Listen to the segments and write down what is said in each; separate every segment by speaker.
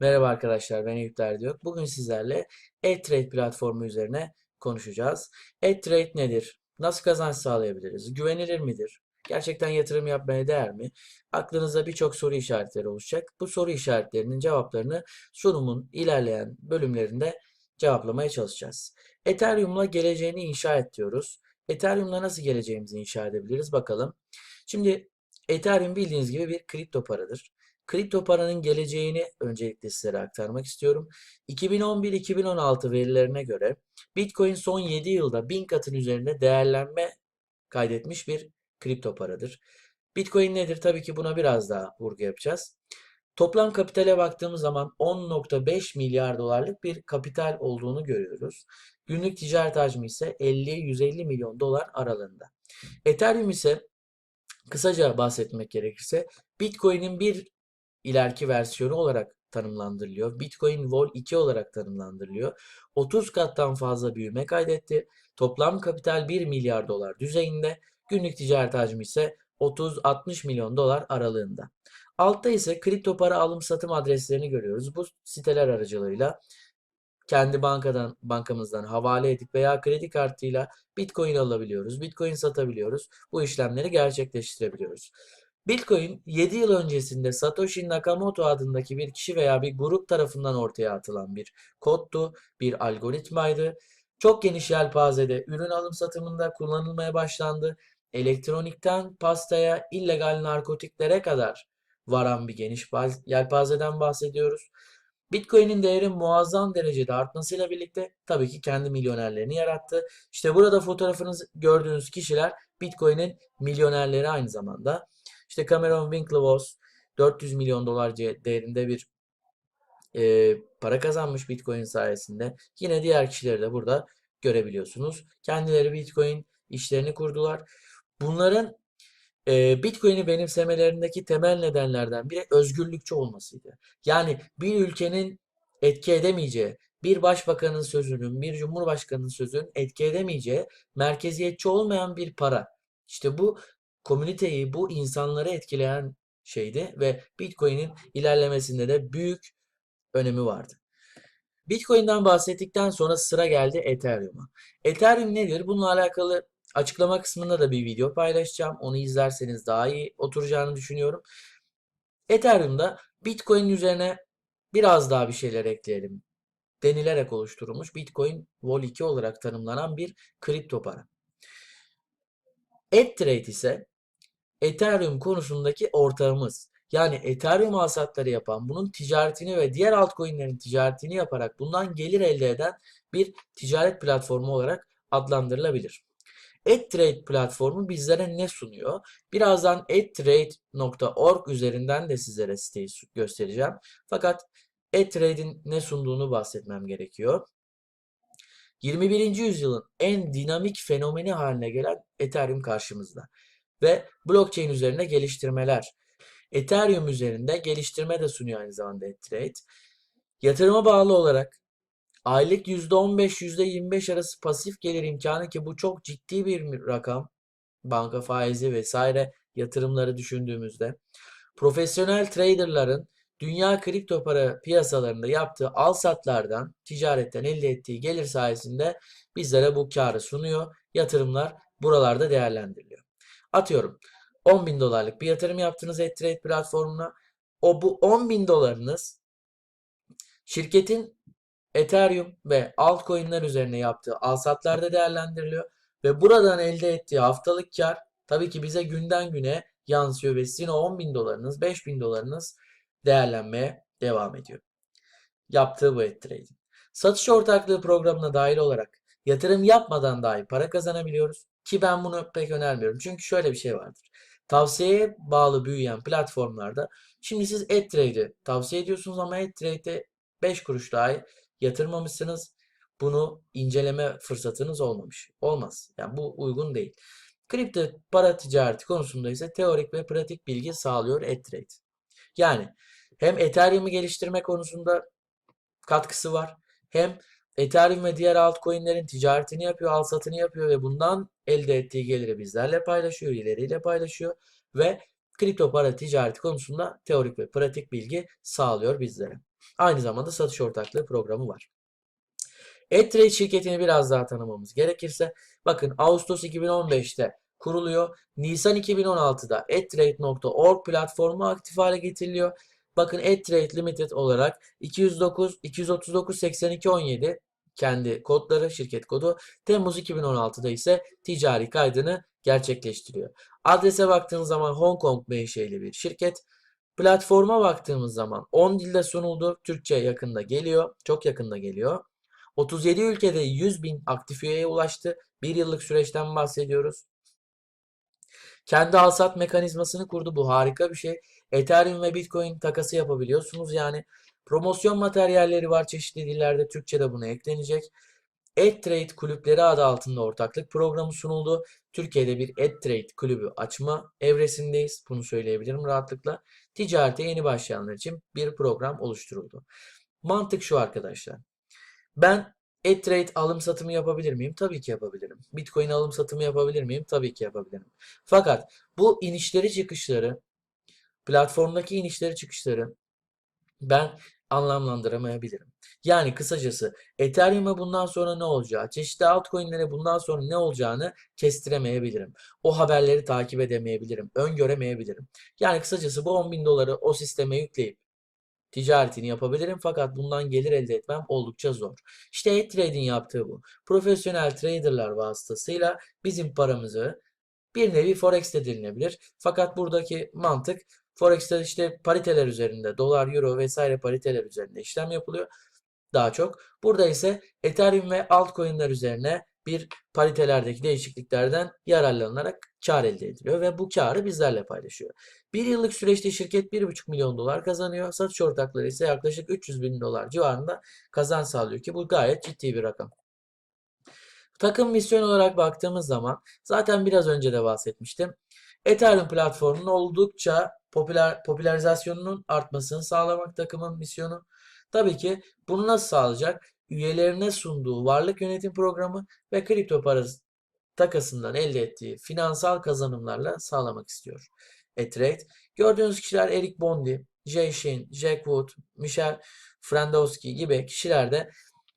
Speaker 1: Merhaba arkadaşlar ben Eyüp Derdiyor. Bugün sizlerle E-Trade platformu üzerine konuşacağız. E-Trade nedir? Nasıl kazanç sağlayabiliriz? Güvenilir midir? Gerçekten yatırım yapmaya değer mi? Aklınızda birçok soru işaretleri oluşacak. Bu soru işaretlerinin cevaplarını sunumun ilerleyen bölümlerinde cevaplamaya çalışacağız. Ethereum'la geleceğini inşa et diyoruz. Ethereum'la nasıl geleceğimizi inşa edebiliriz bakalım. Şimdi Ethereum bildiğiniz gibi bir kripto paradır. Kripto paranın geleceğini öncelikle sizlere aktarmak istiyorum. 2011-2016 verilerine göre Bitcoin son 7 yılda 1000 katın üzerinde değerlenme kaydetmiş bir kripto paradır. Bitcoin nedir? Tabii ki buna biraz daha vurgu yapacağız. Toplam kapitale baktığımız zaman 10.5 milyar dolarlık bir kapital olduğunu görüyoruz. Günlük ticaret hacmi ise 50-150 milyon dolar aralığında. Ethereum ise kısaca bahsetmek gerekirse Bitcoin'in bir ileriki versiyonu olarak tanımlandırılıyor. Bitcoin Vol 2 olarak tanımlandırılıyor. 30 kattan fazla büyüme kaydetti. Toplam kapital 1 milyar dolar düzeyinde. Günlük ticaret hacmi ise 30-60 milyon dolar aralığında. Altta ise kripto para alım satım adreslerini görüyoruz. Bu siteler aracılığıyla kendi bankadan bankamızdan havale edip veya kredi kartıyla Bitcoin alabiliyoruz. Bitcoin satabiliyoruz. Bu işlemleri gerçekleştirebiliyoruz. Bitcoin 7 yıl öncesinde Satoshi Nakamoto adındaki bir kişi veya bir grup tarafından ortaya atılan bir koddu, bir algoritmaydı. Çok geniş yelpazede ürün alım satımında kullanılmaya başlandı. Elektronikten pastaya, illegal narkotiklere kadar varan bir geniş yelpazeden bahsediyoruz. Bitcoin'in değeri muazzam derecede artmasıyla birlikte tabii ki kendi milyonerlerini yarattı. İşte burada fotoğrafınız gördüğünüz kişiler Bitcoin'in milyonerleri aynı zamanda. İşte Cameron Winklevoss 400 milyon dolar değerinde bir e, para kazanmış Bitcoin sayesinde. Yine diğer kişileri de burada görebiliyorsunuz. Kendileri Bitcoin işlerini kurdular. Bunların e, Bitcoin'i benimsemelerindeki temel nedenlerden biri özgürlükçü olmasıydı. Yani bir ülkenin etki edemeyeceği, bir başbakanın sözünün, bir cumhurbaşkanının sözünün etki edemeyeceği merkeziyetçi olmayan bir para. İşte bu komüniteyi, bu insanları etkileyen şeydi ve Bitcoin'in ilerlemesinde de büyük önemi vardı. Bitcoin'den bahsettikten sonra sıra geldi Ethereum'a. Ethereum nedir? Bununla alakalı açıklama kısmında da bir video paylaşacağım. Onu izlerseniz daha iyi oturacağını düşünüyorum. Ethereum'da Bitcoin üzerine biraz daha bir şeyler ekleyelim denilerek oluşturulmuş Bitcoin Vol 2 olarak tanımlanan bir kripto para. ETHTRADE ise Ethereum konusundaki ortağımız. Yani Ethereum alsatları yapan, bunun ticaretini ve diğer altcoin'lerin ticaretini yaparak bundan gelir elde eden bir ticaret platformu olarak adlandırılabilir. EdTrade platformu bizlere ne sunuyor? Birazdan edtrade.org üzerinden de sizlere siteyi göstereceğim. Fakat EdTrade'in ne sunduğunu bahsetmem gerekiyor. 21. yüzyılın en dinamik fenomeni haline gelen Ethereum karşımızda. Ve blockchain üzerine geliştirmeler. Ethereum üzerinde geliştirme de sunuyor aynı zamanda EdTrade. Yatırıma bağlı olarak aylık %15 %25 arası pasif gelir imkanı ki bu çok ciddi bir rakam. Banka faizi vesaire yatırımları düşündüğümüzde. Profesyonel traderların dünya kripto para piyasalarında yaptığı al satlardan, ticaretten elde ettiği gelir sayesinde bizlere bu karı sunuyor. Yatırımlar buralarda değerlendiriliyor. Atıyorum 10 bin dolarlık bir yatırım yaptınız EdTrade platformuna. O bu 10 bin dolarınız şirketin Ethereum ve altcoin'ler üzerine yaptığı alsatlarda değerlendiriliyor. Ve buradan elde ettiği haftalık kar tabii ki bize günden güne yansıyor ve sizin o 10 bin dolarınız, 5 bin dolarınız değerlenmeye devam ediyor. Yaptığı bu EdTrade'in. Satış ortaklığı programına dahil olarak yatırım yapmadan dahi para kazanabiliyoruz. Ki ben bunu pek önermiyorum. Çünkü şöyle bir şey vardır. Tavsiyeye bağlı büyüyen platformlarda şimdi siz EdTrade'i tavsiye ediyorsunuz ama EdTrade'de 5 kuruş dahi yatırmamışsınız. Bunu inceleme fırsatınız olmamış. Olmaz. Yani bu uygun değil. Kripto para ticareti konusunda ise teorik ve pratik bilgi sağlıyor EdTrade. Yani hem Ethereum'u geliştirme konusunda katkısı var. Hem Ethereum ve diğer altcoin'lerin ticaretini yapıyor, al satını yapıyor ve bundan elde ettiği geliri bizlerle paylaşıyor, ileriyle paylaşıyor ve kripto para ticareti konusunda teorik ve pratik bilgi sağlıyor bizlere. Aynı zamanda satış ortaklığı programı var. EdTrade şirketini biraz daha tanımamız gerekirse bakın Ağustos 2015'te kuruluyor. Nisan 2016'da edtrade.org platformu aktif hale getiriliyor. Bakın EdTrade Limited olarak 209 239 82 17 kendi kodları, şirket kodu. Temmuz 2016'da ise ticari kaydını gerçekleştiriyor. Adrese baktığınız zaman Hong Kong menşeli bir şirket. Platforma baktığımız zaman 10 dilde sunuldu. Türkçe yakında geliyor. Çok yakında geliyor. 37 ülkede 100 bin aktif üyeye ulaştı. Bir yıllık süreçten bahsediyoruz. Kendi alsat mekanizmasını kurdu. Bu harika bir şey. Ethereum ve Bitcoin takası yapabiliyorsunuz. Yani promosyon materyalleri var çeşitli dillerde. Türkçe'de buna eklenecek. EdTrade kulüpleri adı altında ortaklık programı sunuldu. Türkiye'de bir EdTrade kulübü açma evresindeyiz. Bunu söyleyebilirim rahatlıkla. Ticarete yeni başlayanlar için bir program oluşturuldu. Mantık şu arkadaşlar. Ben EdTrade alım satımı yapabilir miyim? Tabii ki yapabilirim. Bitcoin alım satımı yapabilir miyim? Tabii ki yapabilirim. Fakat bu inişleri çıkışları, platformdaki inişleri çıkışları ben anlamlandıramayabilirim. Yani kısacası Ethereum'a bundan sonra ne olacağı, çeşitli altcoin'lere bundan sonra ne olacağını kestiremeyebilirim. O haberleri takip edemeyebilirim, öngöremeyebilirim. Yani kısacası bu 10 bin doları o sisteme yükleyip ticaretini yapabilirim fakat bundan gelir elde etmem oldukça zor. İşte e-trading yaptığı bu. Profesyonel traderlar vasıtasıyla bizim paramızı bir nevi forex de denilebilir. Fakat buradaki mantık Forex'te işte pariteler üzerinde, dolar, euro vesaire pariteler üzerinde işlem yapılıyor daha çok. Burada ise Ethereum ve altcoin'ler üzerine bir paritelerdeki değişikliklerden yararlanarak kar elde ediliyor ve bu karı bizlerle paylaşıyor. Bir yıllık süreçte şirket 1,5 milyon dolar kazanıyor. Satış ortakları ise yaklaşık 300 bin dolar civarında kazanç sağlıyor ki bu gayet ciddi bir rakam. Takım misyon olarak baktığımız zaman zaten biraz önce de bahsetmiştim. Ethereum platformunun oldukça popüler popülerizasyonunun artmasını sağlamak takımın misyonu. Tabii ki bunu nasıl sağlayacak? Üyelerine sunduğu varlık yönetim programı ve kripto parası takasından elde ettiği finansal kazanımlarla sağlamak istiyor. Etrade. Gördüğünüz kişiler Eric Bondi, Jay Shin, Jack Wood, Michel Frandowski gibi kişiler de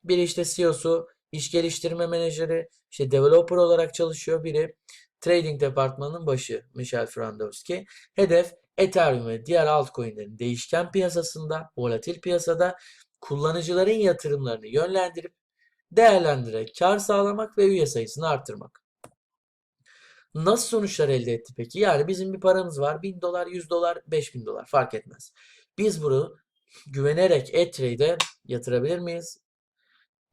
Speaker 1: biri işte CEO'su, iş geliştirme menajeri, işte developer olarak çalışıyor. Biri trading departmanının başı Michel Frandowski. Hedef Ethereum ve diğer altcoin'lerin değişken piyasasında, volatil piyasada kullanıcıların yatırımlarını yönlendirip değerlendirerek kar sağlamak ve üye sayısını artırmak. Nasıl sonuçlar elde etti peki? Yani bizim bir paramız var. 1000 dolar, 100 dolar, 5000 dolar fark etmez. Biz bunu güvenerek e-trade'e yatırabilir miyiz?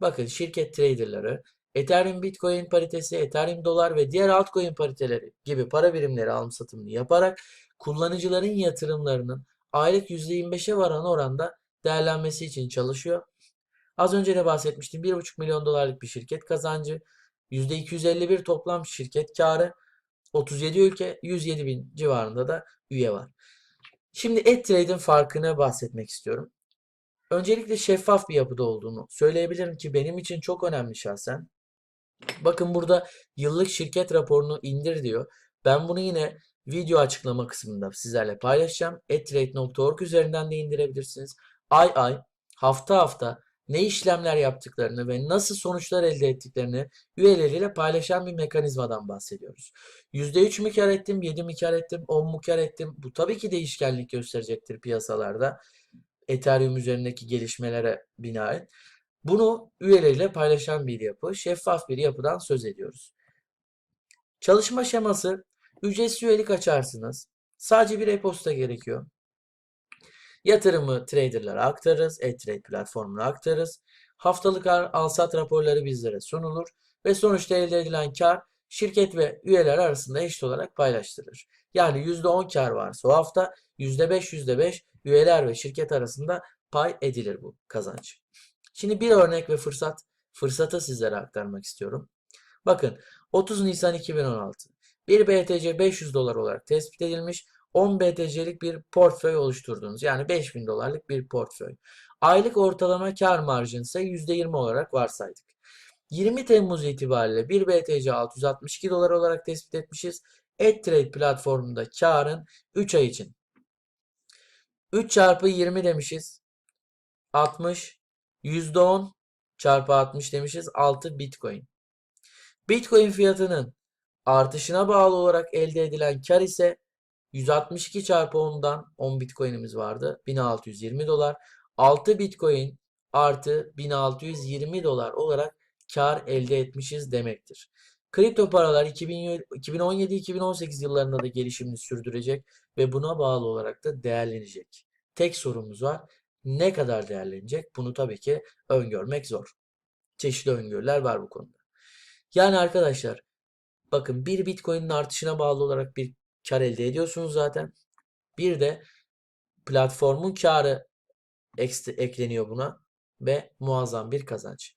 Speaker 1: Bakın şirket traderları Ethereum Bitcoin paritesi, Ethereum dolar ve diğer altcoin pariteleri gibi para birimleri alım satımını yaparak kullanıcıların yatırımlarının aylık %25'e varan oranda değerlenmesi için çalışıyor. Az önce de bahsetmiştim. 1,5 milyon dolarlık bir şirket kazancı, %251 toplam şirket karı, 37 ülke, 107 bin civarında da üye var. Şimdi EdTrade'in farkını bahsetmek istiyorum. Öncelikle şeffaf bir yapıda olduğunu söyleyebilirim ki benim için çok önemli şahsen. Bakın burada yıllık şirket raporunu indir diyor. Ben bunu yine video açıklama kısmında sizlerle paylaşacağım. etrate.org üzerinden de indirebilirsiniz. Ay ay, hafta hafta ne işlemler yaptıklarını ve nasıl sonuçlar elde ettiklerini üyeleriyle paylaşan bir mekanizmadan bahsediyoruz. %3 mü kar ettim, 7 mi kar ettim, 10 mu kar ettim? Bu tabii ki değişkenlik gösterecektir piyasalarda. Ethereum üzerindeki gelişmelere binaen. Bunu üyeleriyle paylaşan bir yapı, şeffaf bir yapıdan söz ediyoruz. Çalışma şeması, ücretsiz üyelik açarsınız. Sadece bir e-posta gerekiyor. Yatırımı traderlara aktarırız, e-trade platformuna aktarırız. Haftalık al-sat raporları bizlere sunulur ve sonuçta elde edilen kar şirket ve üyeler arasında eşit olarak paylaştırılır. Yani %10 kar varsa o hafta %5 %5 üyeler ve şirket arasında pay edilir bu kazanç. Şimdi bir örnek ve fırsat, fırsatı sizlere aktarmak istiyorum. Bakın 30 Nisan 2016 bir BTC 500 dolar olarak tespit edilmiş 10 BTC'lik bir portföy oluşturdunuz. Yani 5000 dolarlık bir portföy. Aylık ortalama kar marjını ise %20 olarak varsaydık. 20 Temmuz itibariyle 1 BTC 662 dolar olarak tespit etmişiz. EdTrade platformunda karın 3 ay için 3 çarpı 20 demişiz. 60, %10 çarpı 60 demişiz. 6 Bitcoin. Bitcoin fiyatının artışına bağlı olarak elde edilen kar ise 162 çarpı 10'dan 10 Bitcoin'imiz vardı. 1620 dolar. 6 Bitcoin artı 1620 dolar olarak kar elde etmişiz demektir. Kripto paralar 2017-2018 yıllarında da gelişimini sürdürecek ve buna bağlı olarak da değerlenecek. Tek sorumuz var. Ne kadar değerlenecek? Bunu tabii ki öngörmek zor. Çeşitli öngörüler var bu konuda. Yani arkadaşlar bakın bir Bitcoin'in artışına bağlı olarak bir kar elde ediyorsunuz zaten. Bir de platformun karı ekleniyor buna ve muazzam bir kazanç.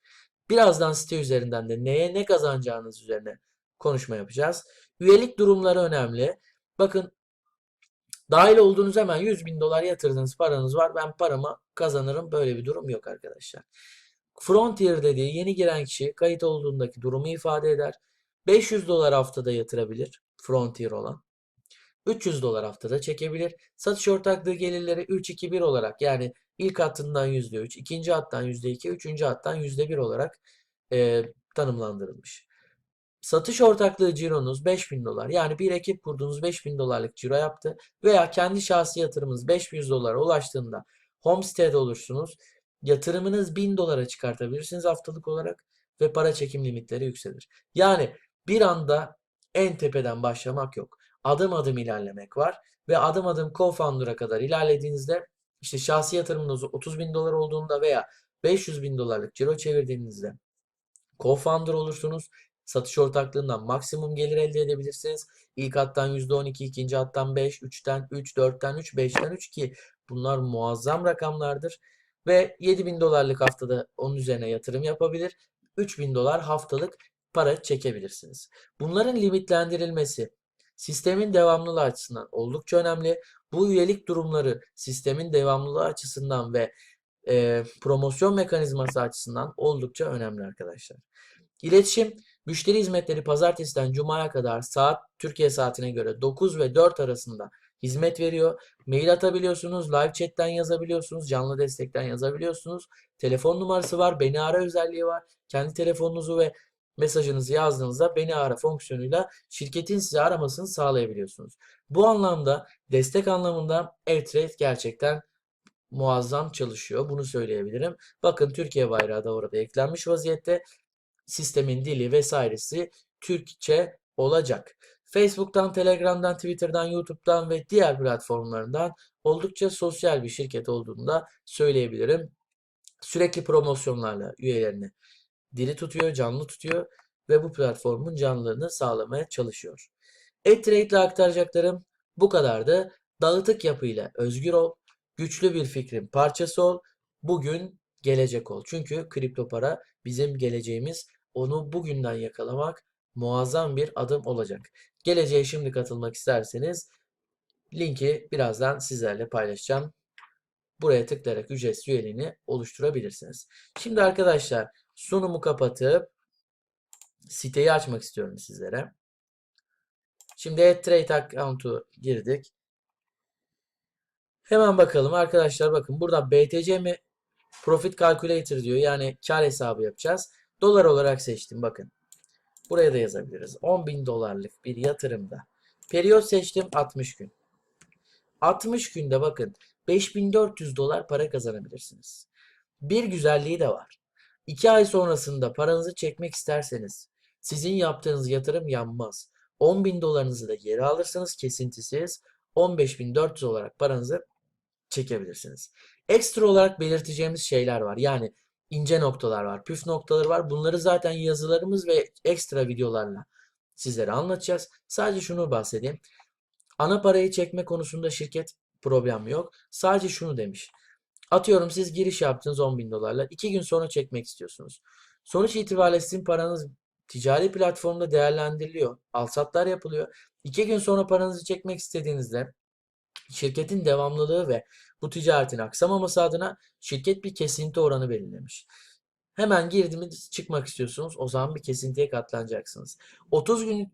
Speaker 1: Birazdan site üzerinden de neye ne kazanacağınız üzerine konuşma yapacağız. Üyelik durumları önemli. Bakın dahil olduğunuz hemen 100 bin dolar yatırdığınız paranız var. Ben paramı kazanırım. Böyle bir durum yok arkadaşlar. Frontier dediği yeni giren kişi kayıt olduğundaki durumu ifade eder. 500 dolar haftada yatırabilir. Frontier olan. 300 dolar haftada çekebilir. Satış ortaklığı gelirleri 3-2-1 olarak yani ilk hattından %3, ikinci hattan %2, üçüncü hattan %1 olarak e, tanımlandırılmış. Satış ortaklığı cironuz 5000 dolar. Yani bir ekip kurduğunuz 5000 dolarlık ciro yaptı. Veya kendi şahsi yatırımınız 500 dolara ulaştığında homestead olursunuz. Yatırımınız 1000 dolara çıkartabilirsiniz haftalık olarak ve para çekim limitleri yükselir. Yani bir anda en tepeden başlamak yok. Adım adım ilerlemek var ve adım adım co-founder'a kadar ilerlediğinizde işte şahsi yatırımınız 30 bin dolar olduğunda veya 500 bin dolarlık ciro çevirdiğinizde co-founder olursunuz. Satış ortaklığından maksimum gelir elde edebilirsiniz. İlk hattan %12, ikinci hattan 5, 3'ten 3, 4'ten 3, 5'ten 3 ki bunlar muazzam rakamlardır. Ve 7 bin dolarlık haftada onun üzerine yatırım yapabilir. 3 bin dolar haftalık para çekebilirsiniz. Bunların limitlendirilmesi sistemin devamlılığı açısından oldukça önemli. Bu üyelik durumları sistemin devamlılığı açısından ve e, promosyon mekanizması açısından oldukça önemli arkadaşlar. İletişim, müşteri hizmetleri pazartesiden cumaya kadar saat Türkiye saatine göre 9 ve 4 arasında hizmet veriyor. Mail atabiliyorsunuz, live chat'ten yazabiliyorsunuz, canlı destekten yazabiliyorsunuz. Telefon numarası var, beni ara özelliği var. Kendi telefonunuzu ve mesajınızı yazdığınızda beni ara fonksiyonuyla şirketin sizi aramasını sağlayabiliyorsunuz. Bu anlamda destek anlamında AirTrade gerçekten muazzam çalışıyor. Bunu söyleyebilirim. Bakın Türkiye bayrağı da orada eklenmiş vaziyette. Sistemin dili vesairesi Türkçe olacak. Facebook'tan, Telegram'dan, Twitter'dan, YouTube'dan ve diğer platformlarından oldukça sosyal bir şirket olduğunu da söyleyebilirim. Sürekli promosyonlarla üyelerini diri tutuyor, canlı tutuyor ve bu platformun canlılığını sağlamaya çalışıyor. E-Trade ile aktaracaklarım bu kadardı. Dağıtık yapıyla özgür ol, güçlü bir fikrin parçası ol, bugün gelecek ol. Çünkü kripto para bizim geleceğimiz. Onu bugünden yakalamak muazzam bir adım olacak. Geleceğe şimdi katılmak isterseniz linki birazdan sizlerle paylaşacağım. Buraya tıklayarak ücretsiz üyeliğini oluşturabilirsiniz. Şimdi arkadaşlar sunumu kapatıp siteyi açmak istiyorum sizlere. Şimdi trade account'u girdik. Hemen bakalım arkadaşlar bakın burada BTC mi Profit Calculator diyor. Yani kar hesabı yapacağız. Dolar olarak seçtim bakın. Buraya da yazabiliriz. 10.000 dolarlık bir yatırımda. Periyot seçtim 60 gün. 60 günde bakın 5400 dolar para kazanabilirsiniz. Bir güzelliği de var. 2 ay sonrasında paranızı çekmek isterseniz sizin yaptığınız yatırım yanmaz. 10 bin dolarınızı da geri alırsınız kesintisiz. 15.400 olarak paranızı çekebilirsiniz. Ekstra olarak belirteceğimiz şeyler var. Yani ince noktalar var, püf noktaları var. Bunları zaten yazılarımız ve ekstra videolarla sizlere anlatacağız. Sadece şunu bahsedeyim. Ana parayı çekme konusunda şirket problem yok. Sadece şunu demiş. Atıyorum siz giriş yaptınız 10 bin dolarla. 2 gün sonra çekmek istiyorsunuz. Sonuç itibariyle sizin paranız ticari platformda değerlendiriliyor. Alsatlar yapılıyor. 2 gün sonra paranızı çekmek istediğinizde şirketin devamlılığı ve bu ticaretin aksamaması adına şirket bir kesinti oranı belirlemiş. Hemen girdiniz çıkmak istiyorsunuz. O zaman bir kesintiye katlanacaksınız. 30 gün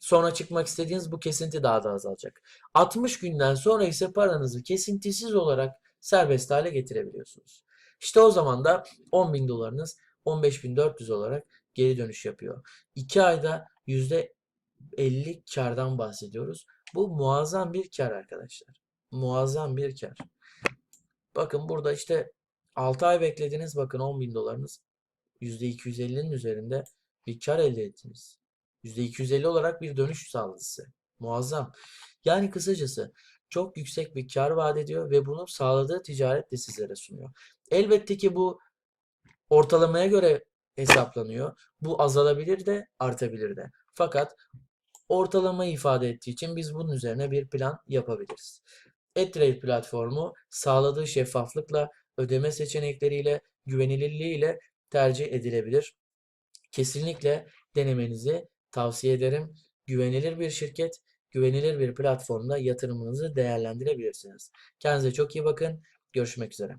Speaker 1: sonra çıkmak istediğiniz bu kesinti daha da azalacak. 60 günden sonra ise paranızı kesintisiz olarak serbest hale getirebiliyorsunuz. İşte o zaman da 10.000 dolarınız 15.400 olarak geri dönüş yapıyor. 2 ayda %50 kardan bahsediyoruz. Bu muazzam bir kar arkadaşlar. Muazzam bir kar. Bakın burada işte 6 ay beklediniz. Bakın 10.000 dolarınız %250'nin üzerinde bir kar elde ettiniz. %250 olarak bir dönüş sağladı size. Muazzam. Yani kısacası çok yüksek bir kar vaat ediyor ve bunu sağladığı ticaret de sizlere sunuyor. Elbette ki bu ortalamaya göre hesaplanıyor. Bu azalabilir de artabilir de. Fakat ortalamayı ifade ettiği için biz bunun üzerine bir plan yapabiliriz. EdTrade platformu sağladığı şeffaflıkla, ödeme seçenekleriyle, güvenilirliğiyle tercih edilebilir. Kesinlikle denemenizi tavsiye ederim. Güvenilir bir şirket, güvenilir bir platformda yatırımınızı değerlendirebilirsiniz. Kendinize çok iyi bakın. Görüşmek üzere.